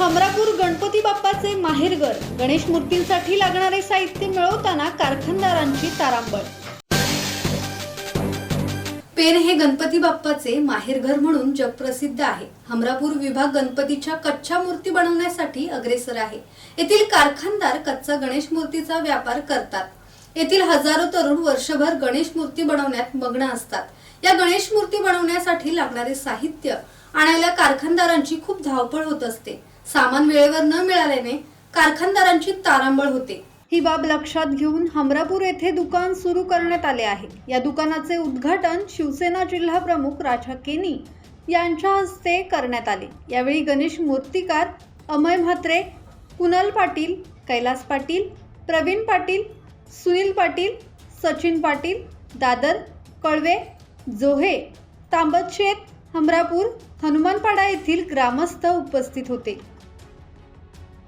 गणपती बाप्पाचे माहेरघर. गणेश मूर्तींसाठी लागणारे साहित्य मिळवताना कारखानदारांची तारांबळ. पेन हे गणपती बाप्पाचे माहेरघर म्हणून जगप्रसिद्ध आहे. हमरापूर विभाग गणपतीच्या कच्च्या मूर्ती बनवण्यासाठी अग्रेसर आहे. येथील कारखानदार कच्चा गणेश मूर्तीचा व्यापार करतात. येथील हजारो तरुण वर्षभर गणेश मूर्ती बनवण्यात मग्न असतात. या गणेश मूर्ती बनवण्यासाठी लागणारे साहित्य आणायला कारखानदारांची खूप धावपळ होत असते. सामान वेळेवर न मिळाल्याने कारखानदारांची तारांबळ होते. ही बाब लक्षात घेऊन हमरापूर येथे दुकान सुरू करण्यात आले आहे. या दुकानाचे उद्घाटन शिवसेना जिल्हा प्रमुख राजा केनी यांच्या हस्ते करण्यात आले. यावेळी गणेश मूर्तिकार अमय म्हात्रे कुणाल पाटील कैलास पाटील प्रवीण पाटील सुनील पाटील सचिन पाटील दादर कळवे जोहे तांबतशेत हमरापूर हनुमानपाडा येथील ग्रामस्थ उपस्थित होते.